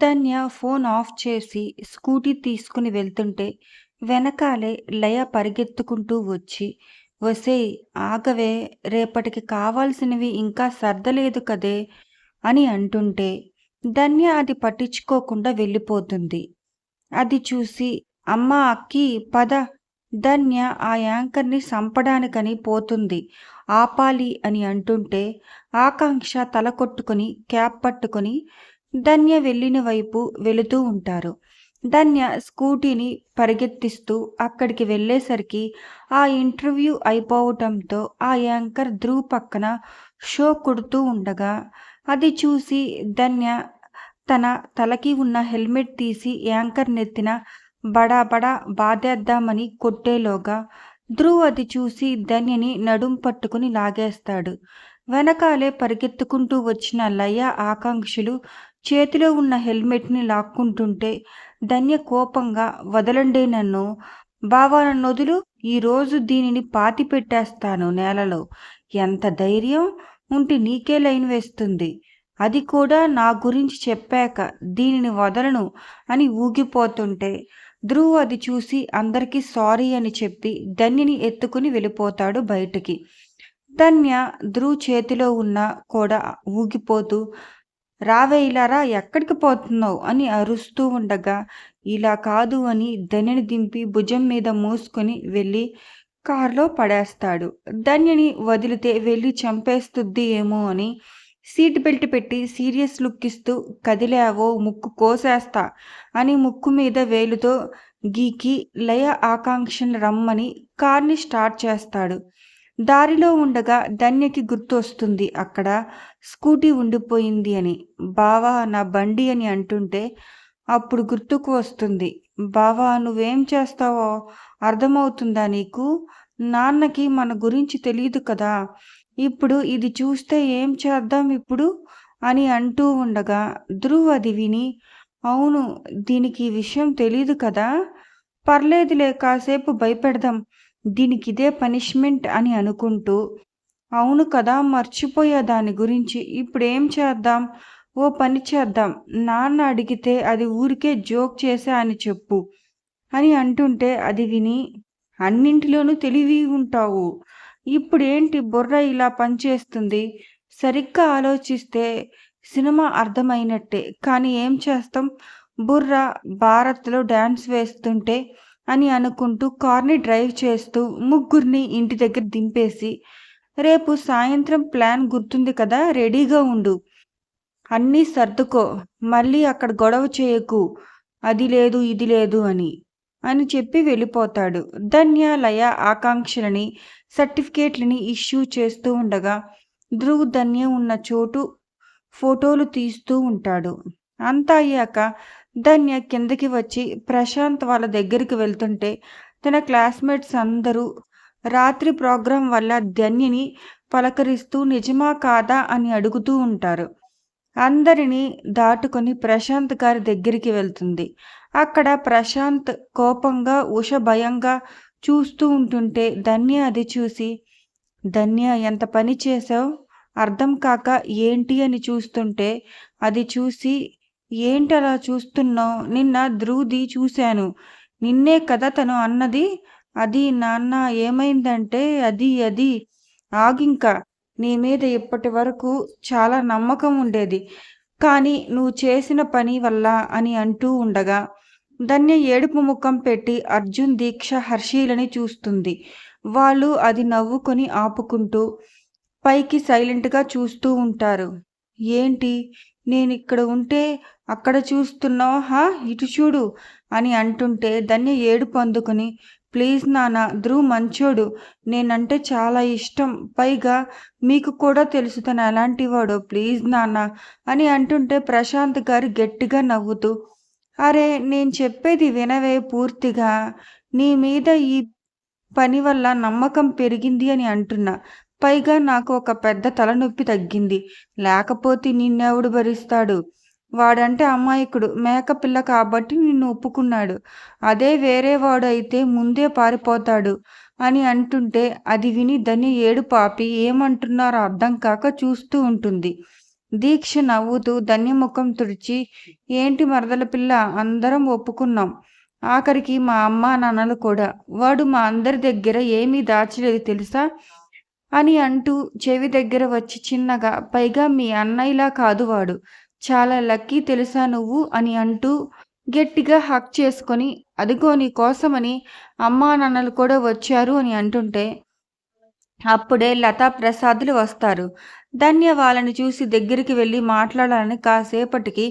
ధన్య phone off చేసి scooty తీసుకుని వెళ్తుంటే వెనకాలే లయ పరిగెత్తుకుంటూ వచ్చి వసే ఆగవే రేపటికి కావాల్సినవి ఇంకా సర్దలేదు కదే అని అంటుంటే ధన్య అది పట్టించుకోకుండా వెళ్ళిపోతుంది. అది చూసి అమ్మ అక్కి పద ధన్య ఆ యాంకర్ని చంపడానికని పోతుంది ఆపాలి అని అంటుంటే ఆకాంక్ష తల కొట్టుకొని క్యాప్ పట్టుకొని ధన్య వెళ్ళిన వైపు వెళుతూ ఉంటారు. ధన్య స్కూటీని పరిగెత్తిస్తూ అక్కడికి వెళ్ళేసరికి ఆ ఇంటర్వ్యూ అయిపోవటంతో ఆ యాంకర్ ధ్రువ్ పక్కన షో కొడుతూ ఉండగా అది చూసి ధన్య తన తలకి ఉన్న హెల్మెట్ తీసి యాంకర్ నెత్తిన బడా బడా బాధేద్దామని కొట్టేలోగా ధ్రువ్ అది చూసి ధన్యని నడుం పట్టుకుని లాగేస్తాడు. వెనకాలే పరిగెత్తుకుంటూ వచ్చిన లయ ఆకాంక్షలు చేతిలో ఉన్న హెల్మెట్ని లాక్కుంటుంటే ధన్య కోపంగా వదలండే నన్ను. బావా నన్ను వదులు. ఈరోజు దీనిని పాతి పెట్టేస్తాను నేలలో. ఎంత ధైర్యం! ఉంటే నీకే లైన్ వేస్తుంది. అది కూడా నా గురించి చెప్పాక దీనిని వదలను అని ఊగిపోతుంటే ధ్రువ్ అది చూసి అందరికీ సారీ అని చెప్పి ధన్యని ఎత్తుకుని వెళ్ళిపోతాడు బయటికి. ధన్య ధ్రువ్ చేతిలో ఉన్న కూడా ఊగిపోతూ రావే ఎక్కడికి పోతున్నావు? అని అరుస్తూ ఉండగా ఇలా కాదు అని ధన్యని దింపి భుజం మీద మూసుకొని వెళ్ళి కారులో పడేస్తాడు. ధన్యని వదిలితే వెళ్ళి చంపేస్తుంది ఏమో అని సీట్ బెల్ట్ పెట్టి సీరియస్ లుక్ ఇస్తూ కదిలావో ముక్కు కోసేస్తా అని ముక్కు మీద వేలుతో గీకి లయ ఆకాంక్షను రమ్మని కార్ని స్టార్ట్ చేస్తాడు. దారిలో ఉండగా ధన్యకి గుర్తు వస్తుంది అక్కడ స్కూటీ ఉండిపోయింది అని. బావా నా బండి అని అంటుంటే అప్పుడు గుర్తుకు వస్తుంది. బావా నువ్వేం చేస్తావో అర్థమవుతుందా నీకు? నాన్నకి మన గురించి తెలియదు కదా. ఇప్పుడు ఇది చూస్తే ఏం చేద్దాం ఇప్పుడు? అని అంటూ ఉండగా ధ్రువ్ అది విని అవును దీనికి విషయం తెలియదు కదా. పర్లేదులే కాసేపు భయపెడదాం. దీనికి ఇదే పనిష్మెంట్ అని అనుకుంటూ అవును కదా మర్చిపోయా దాని గురించి. ఇప్పుడు ఏం చేద్దాం? ఓ పని చేద్దాం. నాన్న అడిగితే అది ఊరికే జోక్ చేశా అని చెప్పు అని అంటుంటే అది విని అన్నింటిలోనూ తెలివి ఉంటావు. ఇప్పుడేంటి బుర్ర ఇలా పనిచేస్తుంది? సరిగ్గా ఆలోచిస్తే సినిమా అర్థమైనట్టే. కానీ ఏం చేస్తాం? బుర్ర భారత్లో డ్యాన్స్ వేస్తుంటే అని అనుకుంటూ కార్ని డ్రైవ్ చేస్తూ ముగ్గురిని ఇంటి దగ్గర దింపేసి రేపు సాయంత్రం ప్లాన్ గుర్తుంది కదా రెడీగా ఉండు. అన్నీ సర్దుకో మళ్ళీ అక్కడ గొడవ చేయకు. అది లేదు ఇది లేదు అని అని చెప్పి వెళ్ళిపోతాడు. ధన్య లయ ఆకాంక్షలని సర్టిఫికేట్లని ఇష్యూ చేస్తూ ఉండగా ధ్రువ్ ధన్య ఉన్న చోటు ఫోటోలు తీస్తూ ఉంటాడు. అంతా అయ్యాక ధన్య కిందకి వచ్చి ప్రశాంత్ వాళ్ళ దగ్గరికి వెళ్తుంటే తన క్లాస్మేట్స్ అందరూ రాత్రి ప్రోగ్రాం వల్ల ధన్యని పలకరిస్తూ నిజమా కాదా? అని అడుగుతూ ఉంటారు. అందరినీ దాటుకొని ప్రశాంత్ గారి దగ్గరికి వెళ్తుంది. అక్కడ ప్రశాంత్ కోపంగా ఉష భయంగా చూస్తూ ఉంటుంటే ధన్య అది చూసి ధన్య ఎంత పని చేసావు అర్థం కాక ఏంటి? అని చూస్తుంటే అది చూసి ఏంటి అలా చూస్తున్నావు? నిన్న ధ్రువుది చూశాను. నిన్నే కదా తను అన్నది అది నాన్న ఏమైందంటే అది అది. ఆగింక నీ మీద ఇప్పటి వరకు చాలా నమ్మకం ఉండేది. కానీ నువ్వు చేసిన పని వల్ల అని అంటూ ఉండగా ధన్య ఏడుపు ముఖం పెట్టి అర్జున్ దీక్ష హర్షీలని చూస్తుంది. వాళ్ళు అది నవ్వుకొని ఆపుకుంటూ పైకి సైలెంట్గా చూస్తూ ఉంటారు. ఏంటి? నేను ఇక్కడ ఉంటే అక్కడ చూస్తున్నావు? హా ఇటు చూడు అని అంటుంటే ధన్య ఏడుపు అందుకుని ప్లీజ్ నాన్న ధ్రువ్ మంచోడు. నేనంటే చాలా ఇష్టం. పైగా మీకు కూడా తెలుసు తను ఎలాంటి వాడో ప్లీజ్ నాన్న అని అంటుంటే ప్రశాంత్ గారు గట్టిగా నవ్వుతూ అరే నేను చెప్పేది వినవే పూర్తిగా. నీ మీద ఈ పని వల్ల నమ్మకం పెరిగింది అని అంటున్నా. పైగా నాకు ఒక పెద్ద తలనొప్పి తగ్గింది. లేకపోతే నిన్నెవడు భరిస్తాడు? వాడంటే అమాయకుడు మేకపిల్ల కాబట్టి నిన్ను ఒప్పుకున్నాడు. అదే వేరే వాడు అయితే ముందే పారిపోతాడు అని అంటుంటే అది విని ధని ఏడు పాపి ఏమంటున్నారో అర్థం కాక చూస్తూ ఉంటుంది. దీక్ష నవ్వుతూ ధన్యముఖం తుడిచి ఏంటి మరదల పిల్ల అందరం ఒప్పుకున్నాం. ఆఖరికి మా అమ్మ నాన్నలు కూడా. వాడు మా అందరి దగ్గర ఏమీ దాచలేదు తెలుసా అని అంటూ చెవి దగ్గర వచ్చి చిన్నగా పైగా మీ అన్నయ్యలా కాదు వాడు. చాలా లక్కీ తెలుసా నువ్వు? అని అంటూ గట్టిగా హక్ చేసుకొని అదిగో నీ కోసమని అమ్మా నాన్నలు కూడా వచ్చారు అని అంటుంటే అప్పుడే లతా ప్రసాదులు వస్తారు. ధన్య వాళ్ళని చూసి దగ్గరికి వెళ్ళి మాట్లాడాలని కాసేపటికి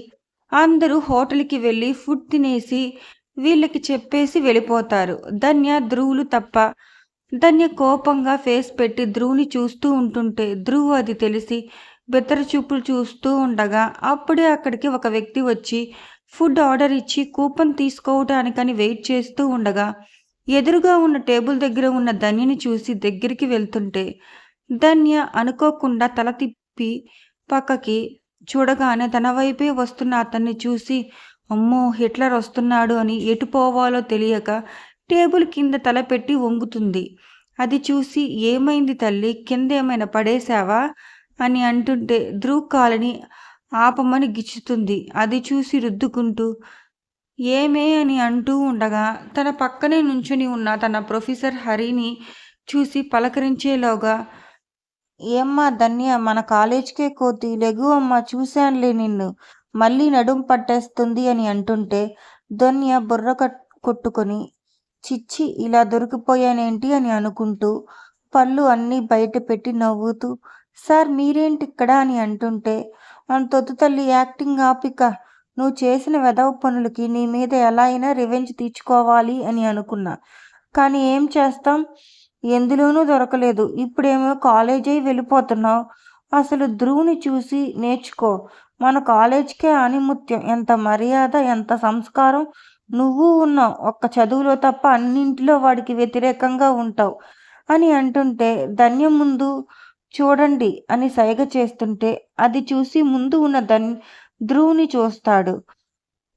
అందరూ హోటల్కి వెళ్ళి ఫుడ్ తినేసి వీళ్ళకి చెప్పేసి వెళ్ళిపోతారు. ధన్య ధ్రువులు తప్ప ధన్య కోపంగా ఫేస్ పెట్టి ధ్రువుని చూస్తూ ఉంటుంటే ధ్రువు అది తెలిసి బెత్తర చూపులు చూస్తూ ఉండగా అప్పుడే అక్కడికి ఒక వ్యక్తి వచ్చి ఫుడ్ ఆర్డర్ ఇచ్చి కూపన్ తీసుకోవటానికని వెయిట్ చేస్తూ ఉండగా ఎదురుగా ఉన్న టేబుల్ దగ్గర ఉన్న ధన్యని చూసి దగ్గరికి వెళ్తుంటే ధన్య అనుకోకుండా తల తిప్పి పక్కకి చూడగానే తన వైపే వస్తున్న అతన్ని చూసి అమ్మో హిట్లర్ వస్తున్నాడు అని ఎటు పోవాలో తెలియక టేబుల్ కింద తలపెట్టి వంగుతుంది. అది చూసి ఏమైంది తల్లి? కింద ఏమైనా పడేశావా? అని అంటుంటే ధ్రువ్ కాలని ఆపమని గిచ్చుతుంది. అది చూసి రుద్దుకుంటూ ఏమే అని అంటూ ఉండగా తన పక్కనే నుంచుని ఉన్న తన ప్రొఫెసర్ హరిని చూసి పలకరించేలోగా ఏమ్మా ధన్య మన కాలేజ్కే కోతి లెగు అమ్మా చూశానులే నిన్ను. మళ్ళీ నడుం పట్టేస్తుంది అని అంటుంటే ధన్య బుర్ర కొట్టుకొని చిచ్చి ఇలా దొరికిపోయానేంటి అని అనుకుంటూ పళ్ళు అన్నీ బయట పెట్టి నవ్వుతూ సార్ మీరేంటి ఇక్కడ అని అంటుంటే తొత్తు తల్లి యాక్టింగ్ ఆపిక. నువ్వు చేసిన వెధవ పనులకి నీ మీద ఎలా అయినా రివెంజ్ తీర్చుకోవాలి అని అనుకున్నా. కానీ ఏం చేస్తాం? ఎందులోనూ దొరకలేదు. ఇప్పుడేమో కాలేజ్ అయి వెళ్ళిపోతున్నావు. అసలు ధ్రువుని చూసి నేర్చుకో. మన కాలేజ్కే ఆనిముత్యం. ఎంత మర్యాద ఎంత సంస్కారం. నువ్వు ఉన్నావు ఒక్క చదువులో తప్ప అన్నింటిలో వాడికి వ్యతిరేకంగా ఉంటావు అని అంటుంటే ధన్యం ముందు చూడండి అని సైగ చేస్తుంటే అది చూసి ముందు ఉన్న ధన్ ధ్రువుని చూస్తాడు.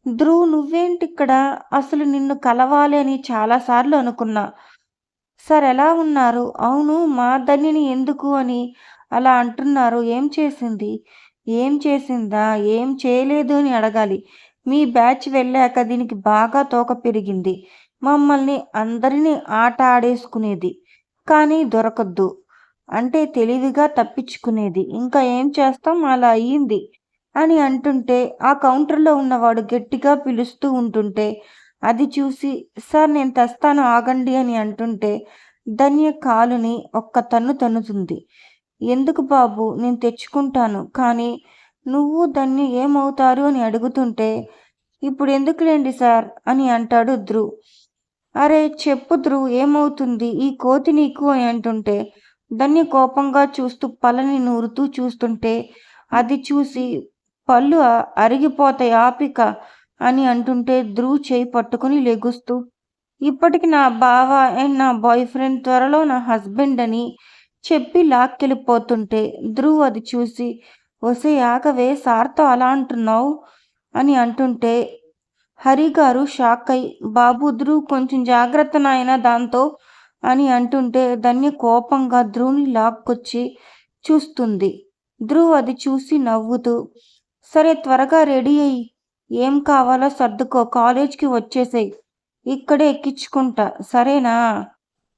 ధ్రువ్ నువ్వేంటిక్కడ? అసలు నిన్ను కలవాలి అని చాలాసార్లు అనుకున్నా. సార్ ఎలా ఉన్నారు? అవును మా ధన్యని ఎందుకు అని అలా అంటున్నారు. ఏం చేసింది? ఏం చేసిందా? ఏం చేయలేదు అని అడగాలి. మీ బ్యాచ్ వెళ్ళాక దీనికి బాగా తోక పెరిగింది. మమ్మల్ని అందరినీ ఆట ఆడేసుకునేది. కానీ దొరకద్దు. అంటే తెలివిగా తప్పించుకునేది. ఇంకా ఏం చేస్తాం? అలా అయ్యింది అని అంటుంటే ఆ కౌంటర్లో ఉన్నవాడు గట్టిగా పిలుస్తూ ఉంటుంటే అది చూసి సార్ నేను తెస్తాను ఆగండి అని అంటుంటే ధన్య కాలుని ఒక్క తన్ను తన్నుతుంది. ఎందుకు బాబు నేను తెచ్చుకుంటాను కానీ నువ్వు ధన్య ఏమవుతారు? అని అడుగుతుంటే ఇప్పుడు ఎందుకులేండి సార్? అని అంటాడు ధ్రువ్. అరే చెప్పు ధ్రువ్ ఏమవుతుంది? ఈ కోతి నీకు? అని అంటుంటే దాన్ని కోపంగా చూస్తూ పళ్ళని నూరుతూ చూస్తుంటే అది చూసి పళ్ళు అరిగిపోతాయి ఆపిక అని అంటుంటే ధ్రువ్ చేయి పట్టుకుని లెగుస్తూ ఇప్పటికి నా బావ అండ్ నా బాయ్ ఫ్రెండ్ త్వరలో నా హస్బెండ్ అని చెప్పి లాక్కెళ్ళిపోతుంటే ధ్రువ్ అది చూసి వసే ఆగవే సార్తో అలా అంటున్నావు అని అంటుంటే హరి గారు షాక్ అయి బాబు ధ్రువ్ కొంచెం జాగ్రత్త నాయన దాంతో అని అంటుంటే ధన్య కోపంగా ధ్రువుని లాక్కొచ్చి చూస్తుంది. ధ్రువ్ అది చూసి నవ్వుతూ సరే త్వరగా రెడీ అయ్యి. ఏం కావాలో సర్దుకో కాలేజ్కి వచ్చేసాయి. ఇక్కడే ఎక్కించుకుంటా. సరేనా?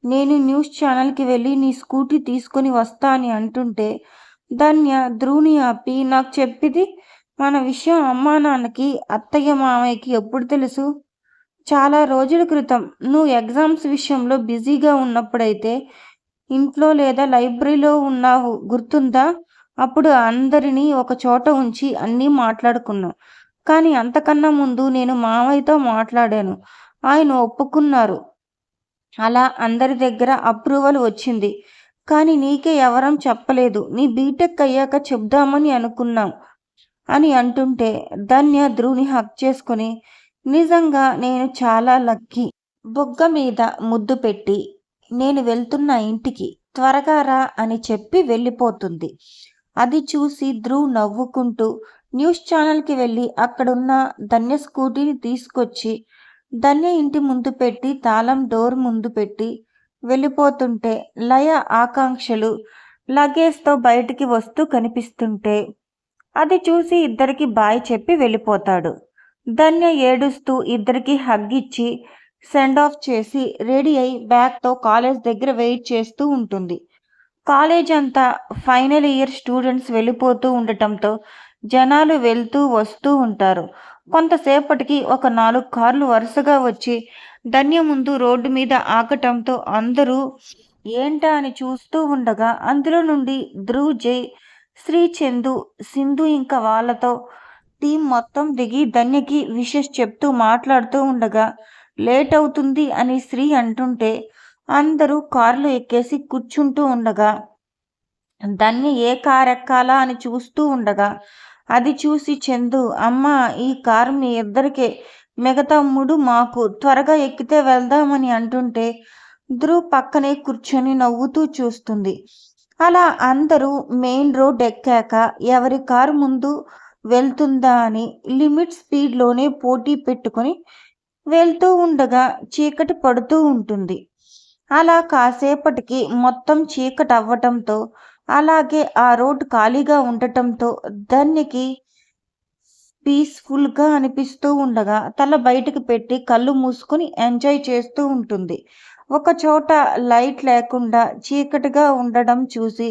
నేను న్యూస్ ఛానల్కి వెళ్ళి నీ స్కూటీ తీసుకొని వస్తా అని అంటుంటే ధన్య ధ్రువుని ఆపి నాకు చెప్పింది మన విషయం అమ్మా నాన్నకి అత్తయ్య మామయ్యకి ఎప్పుడు తెలుసు? చాలా రోజుల క్రితం నువ్వు ఎగ్జామ్స్ విషయంలో బిజీగా ఉన్నప్పుడైతే ఇంట్లో లేదా లైబ్రరీలో ఉన్నావు గుర్తుందా? అప్పుడు అందరినీ ఒక చోట ఉంచి అన్నీ మాట్లాడుకున్నాం కానీ అంతకన్నా ముందు నేను మామయ్యతో మాట్లాడాను. ఆయన ఒప్పుకున్నారు. అలా అందరి దగ్గర అప్రూవల్ వచ్చింది. కానీ నీకే ఎవరం చెప్పలేదు. నీ బీటెక్ అయ్యాక చెప్దామని అనుకున్నాం అని అంటుంటే ధన్య ధ్రువుని హక్ చేసుకుని నిజంగా నేను చాలా లక్కీ. బొగ్గ మీద ముద్దు పెట్టి నేను వెళ్తున్న ఇంటికి త్వరగా రా అని చెప్పి వెళ్ళిపోతుంది. అది చూసి ధ్రువ్ నవ్వుకుంటూ న్యూస్ ఛానల్కి వెళ్ళి అక్కడున్న ధన్య స్కూటీని తీసుకొచ్చి ధన్య ఇంటి ముందు పెట్టి తాళం డోర్ ముందు పెట్టి వెళ్ళిపోతుంటే లయ ఆకాంక్షలు లగేజ్తో బయటికి వస్తూ కనిపిస్తుంటే అది చూసి ఇద్దరికి బాయ్ చెప్పి వెళ్ళిపోతాడు. ధన్య ఏడుస్తూ ఇద్దరికి హగ్ ఇచ్చి సెండ్ ఆఫ్ చేసి రెడీ అయి బ్యాగ్తో కాలేజ్ దగ్గర వెయిట్ చేస్తూ ఉంటుంది. కాలేజ్ అంతా ఫైనల్ ఇయర్ స్టూడెంట్స్ వెళ్ళిపోతూ ఉండటంతో జనాలు వెళ్తూ వస్తూ ఉంటారు. కొంతసేపటికి ఒక నాలుగు కార్లు వరుసగా వచ్చి ధన్య ముందు రోడ్డు మీద ఆగటంతో అందరూ ఏంటా అని చూస్తూ ఉండగా అందులో నుండి ధ్రువ్ జై శ్రీ చందు సింధు ఇంకా వాళ్ళతో టీం మొత్తం దిగి ధన్యకి విషెస్ చెప్తూ మాట్లాడుతూ ఉండగా లేట్ అవుతుంది అని శ్రీ అంటుంటే అందరూ కార్లు ఎక్కేసి కూర్చుంటూ ఉండగా ధన్య ఏ కార్ ఎక్కాలా? అని చూస్తూ ఉండగా అది చూసి చందు అమ్మ ఈ కారు మీ ఇద్దరికే మిగతా మూడు మాకు త్వరగా ఎక్కితే వెళ్దామని అంటుంటే ధ్రువ్ పక్కనే కూర్చొని నవ్వుతూ చూస్తుంది. అలా అందరూ మెయిన్ రోడ్ ఎక్కాక ఎవరి కారు ముందు వెళ్తుందా అని లిమిట్ స్పీడ్లోనే పోటీ పెట్టుకొని వెళ్తూ ఉండగా చీకటి పడుతూ ఉంటుంది. అలా కాసేపటికి మొత్తం చీకటి అవ్వటంతో అలాగే ఆ రోడ్డు ఖాళీగా ఉండటంతో దానికి పీస్ఫుల్గా అనిపిస్తూ ఉండగా తల బయటకు పెట్టి కళ్ళు మూసుకొని ఎంజాయ్ చేస్తూ ఉంటుంది. ఒక చోట లైట్ లేకుండా చీకటిగా ఉండడం చూసి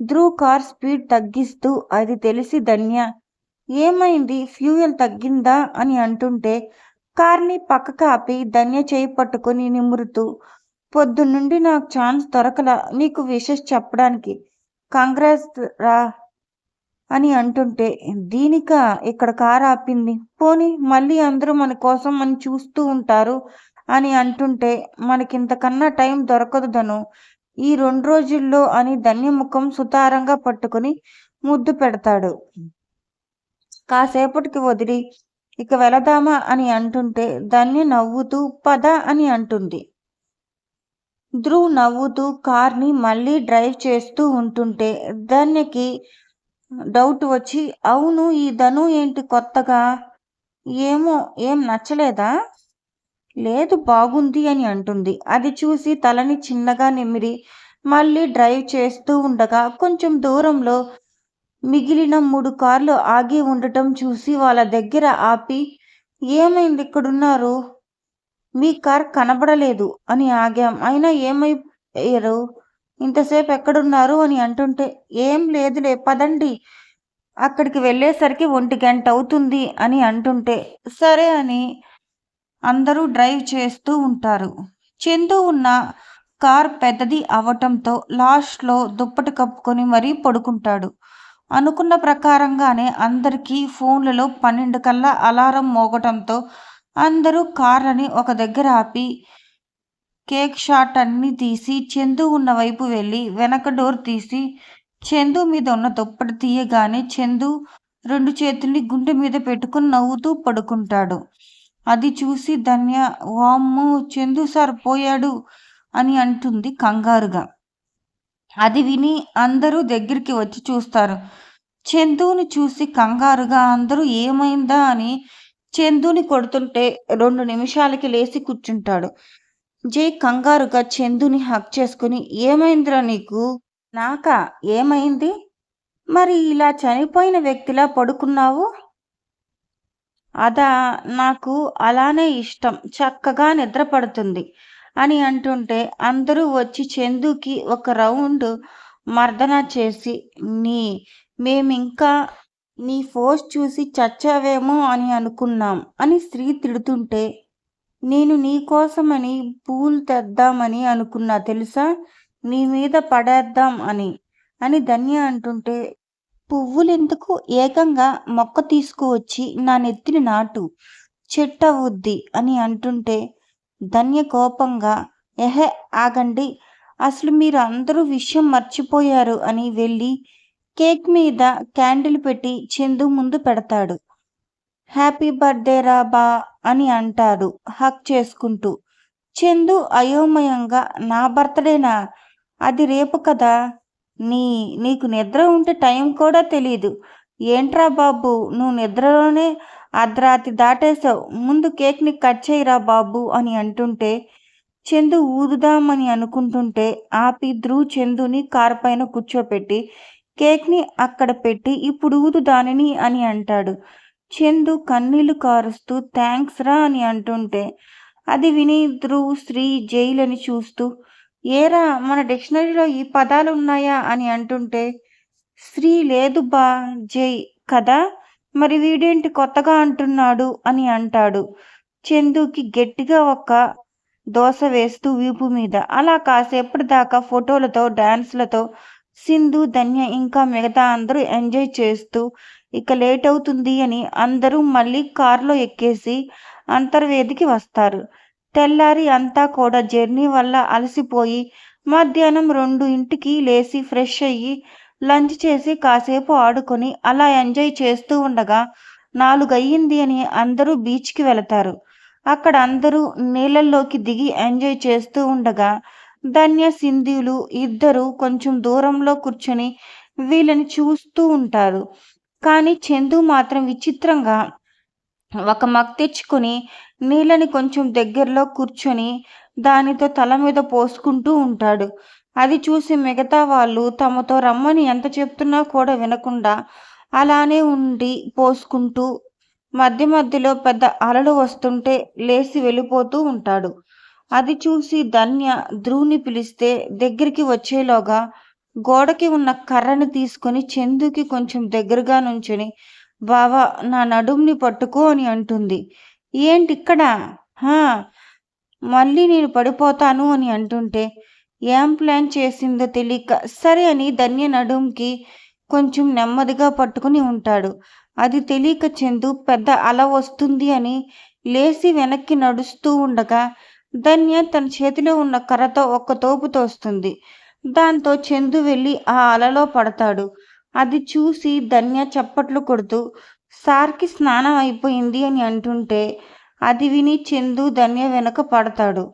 ధ్రువ్ కార్ స్పీడ్ తగ్గిస్తూ అది తెలిసి ధన్య ఏమైంది? ఫ్యూయల్ తగ్గిందా అని అంటుంటే కార్ని పక్కకు ఆపి ధన్య చేయి పట్టుకొని నిమురుతూ పొద్దున్నుండి నాకు ఛాన్స్ దొరకల నీకు విషెస్ చెప్పడానికి. కాంగ్రెస్ రా అని అంటుంటే దీనిక ఇక్కడ కారు ఆపింది. పోని మళ్ళీ అందరూ మన కోసం అని చూస్తూ ఉంటారు అని అంటుంటే మనకింతకన్నా టైం దొరకదు ధను. ఈ రెండు రోజుల్లో అని ధన్యముఖం సుతారంగా పట్టుకుని ముద్దు పెడతాడు. కాసేపటికి వదిలి ఇక వెళదామా? అని అంటుంటే దాన్ని నవ్వుతూ పద అని అంటుంది. ధ్రువ్ నవ్వుతూ కార్ని మళ్ళీ డ్రైవ్ చేస్తూ ఉంటుంటే ధన్యకి డౌట్ వచ్చి అవును ఈ ధను ఏంటి కొత్తగా? ఏమో ఏం నచ్చలేదా? లేదు బాగుంది అని అంటుంది. అది చూసి తలని చిన్నగా నిమిరి మళ్ళీ డ్రైవ్ చేస్తూ ఉండగా కొంచెం దూరంలో మిగిలిన మూడు కార్లు ఆగి ఉండటం చూసి వాళ్ళ దగ్గర ఆపి ఏమైంది ఇక్కడున్నారు? మీ కార్ కనబడలేదు అని ఆగాం. అయినా ఏమైపోయారు? ఇంతసేపు ఎక్కడున్నారు? అని అంటుంటే ఏం లేదులే పదండి. అక్కడికి వెళ్ళేసరికి ఒంటి గంట అవుతుంది అని అంటుంటే సరే అని అందరూ డ్రైవ్ చేస్తూ ఉంటారు. చందు ఉన్న కార్ పెద్దది అవటంతో లాస్ట్లో దుప్పటి కప్పుకొని మరీ పడుకుంటాడు. అనుకున్న ప్రకారంగానే అందరికీ ఫోన్లలో పన్నెండు కల్లా అలారం మోగటంతో అందరూ కార్లని ఒక దగ్గర ఆపి కేక్ షాట్ అన్నీ తీసి చందు ఉన్న వైపు వెళ్ళి వెనక డోర్ తీసి చందు మీద ఉన్న దుప్పటి తీయగానే చందు రెండు చేతుల్ని గుండె మీద పెట్టుకుని నవ్వుతూ పడుకుంటాడు. అది చూసి ధన్య వామ్మో చందు సార్ పోయాడు అని అంటుంది కంగారుగా. అది విని అందరూ దగ్గరికి వచ్చి చూస్తారు. చందుని చూసి కంగారుగా అందరూ ఏమైందా అని చందుని కొడుతుంటే రెండు నిమిషాలకి లేచి కూర్చుంటాడు. జై కంగారుగా చందుని హక్ చేసుకుని ఏమైందిరా నీకు? నాకా? ఏమైంది? మరి ఇలా చనిపోయిన వ్యక్తిలా పడుకున్నావు? అదా నాకు అలానే ఇష్టం. చక్కగా నిద్ర పడుతుంది అని అంటుంటే అందరూ వచ్చి చందుకి ఒక రౌండ్ మర్దన చేసి నీ మేమింకా నీ ఫోర్స్ చూసి చచ్చావేమో అని అనుకున్నాం అని స్త్రీ తిడుతుంటే నేను నీకోసమని పూలు తెద్దామని అనుకున్నా తెలుసా? నీ మీద పడేద్దాం అని. అని ధన్య అంటుంటే పువ్వులెందుకు? ఏకంగా మొక్క తీసుకువచ్చి నా నెత్తిని నాటు. చెట్టవుద్ది అని అంటుంటే ధన్య కోపంగా ఎహె ఆగండి. అసలు మీరు అందరూ విషయం మర్చిపోయారు అని వెళ్ళి కేక్ మీద క్యాండిల్ పెట్టి చందు ముందు పెడతాడు. హ్యాపీ బర్త్డే రా బా అని అంటాడు హక్ చేసుకుంటూ. చందు అయోమయంగా నా బర్త్డేనా? అది రేపు కదా. నీ నీకు నిద్ర ఉంటే టైం కూడా తెలీదు. ఏంట్రా బాబు నువ్వు నిద్రలోనే అర్ధరాత్రి దాటేసావు ముందు కేక్ని కట్ చేయరా బాబు అని అంటుంటే చందు ఊదుదామని అనుకుంటుంటే ఆపి ధ్రువ్ చందుని కారు పైన కూర్చోపెట్టి కేక్ని అక్కడ పెట్టి ఇప్పుడు ఊదు దానిని అని అంటాడు. చందు కన్నీళ్ళు కారుస్తూ థ్యాంక్స్ రా అని అంటుంటే అది విని ధ్రువ్ శ్రీ జైలని చూస్తూ ఏరా మన డిక్షనరీలో ఈ పదాలు ఉన్నాయా అని అంటుంటే శ్రీ లేదు బా జై కదా? మరి వీడేంటి కొత్తగా అంటున్నాడు అని అంటాడు. చందుకి గట్టిగా ఒక దోశ వేస్తూ వీపు మీద. అలా కాసేపటి దాకా ఫోటోలతో డాన్స్లతో సింధు ధన్య ఇంకా మిగతా అందరూ ఎంజాయ్ చేస్తూ ఇక లేట్ అవుతుంది అని అందరూ మళ్ళీ కారులో ఎక్కేసి అంతర్వేదికి వస్తారు. తెల్లారి అంతా కూడా జర్నీ వల్ల అలసిపోయి మధ్యాహ్నం రెండు ఇంటికి లేచి ఫ్రెష్ అయ్యి లంచ్ చేసి కాసేపు ఆడుకొని అలా ఎంజాయ్ చేస్తూ ఉండగా నాలుగయ్యింది అని అందరూ బీచ్కి వెళతారు. అక్కడ అందరూ నీళ్ళల్లోకి దిగి ఎంజాయ్ చేస్తూ ఉండగా ధన్య సింధులు ఇద్దరు కొంచెం దూరంలో కూర్చొని వీళ్ళని చూస్తూ ఉంటారు. కానీ చందు మాత్రం విచిత్రంగా ఒక మగ్ తెచ్చుకొని నీళ్ళని కొంచెం దగ్గరలో కూర్చొని దానితో తల మీద పోసుకుంటూ ఉంటాడు. అది చూసి మిగతా వాళ్ళు తమతో రమ్మని ఎంత చెప్తున్నా కూడా వినకుండా అలానే ఉండి పోసుకుంటూ మధ్య మధ్యలో పెద్ద అలలు వస్తుంటే లేచి వెళ్ళిపోతూ ఉంటాడు. అది చూసి ధన్య ధ్రువుని పిలిస్తే దగ్గరికి వచ్చేలోగా గోడకి ఉన్న కర్రని తీసుకొని చందుకి కొంచెం దగ్గరగా నుంచుని బావా నా నడుముని పట్టుకో అని అంటుంది. ఏంటి ఇక్కడ హా మళ్ళీ నేను పడిపోతాను అని అంటుంటే ఏం ప్లాన్ చేసిందో తెలియక సరే అని ధన్య నడుంకి కొంచెం నెమ్మదిగా పట్టుకుని ఉంటాడు. అది తెలియక చందు పెద్ద అల వస్తుంది అని లేచి వెనక్కి నడుస్తూ ఉండగా ధన్య తన చేతిలో ఉన్న కర్రతో ఒక్క తోపు తోస్తుంది. దాంతో చందు వెళ్ళి ఆ అలలో పడతాడు. అది చూసి ధన్య చప్పట్లు కొడుతూ సార్కి స్నానం అయిపోయింది అని అంటుంటే అది విని చందు ధన్య వెనక పడతాడు.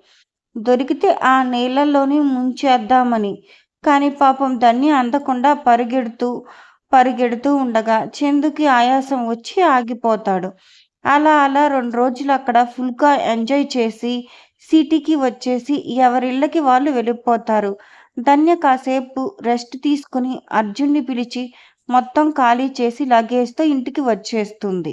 దొరికితే ఆ నీళ్ళలోనే ముంచేద్దామని. కానీ పాపం దాన్ని అందకుండా పరిగెడుతూ పరిగెడుతూ ఉండగా చందుకి ఆయాసం వచ్చి ఆగిపోతాడు. అలా అలా రెండు రోజులు అక్కడ ఫుల్గా ఎంజాయ్ చేసి సిటీకి వచ్చేసి ఎవరిళ్ళకి వాళ్ళు వెళ్ళిపోతారు. ధన్య కాసేపు రెస్ట్ తీసుకుని అర్జున్ని పిలిచి మొత్తం ఖాళీ చేసి లగేజ్తో ఇంటికి వచ్చేస్తుంది.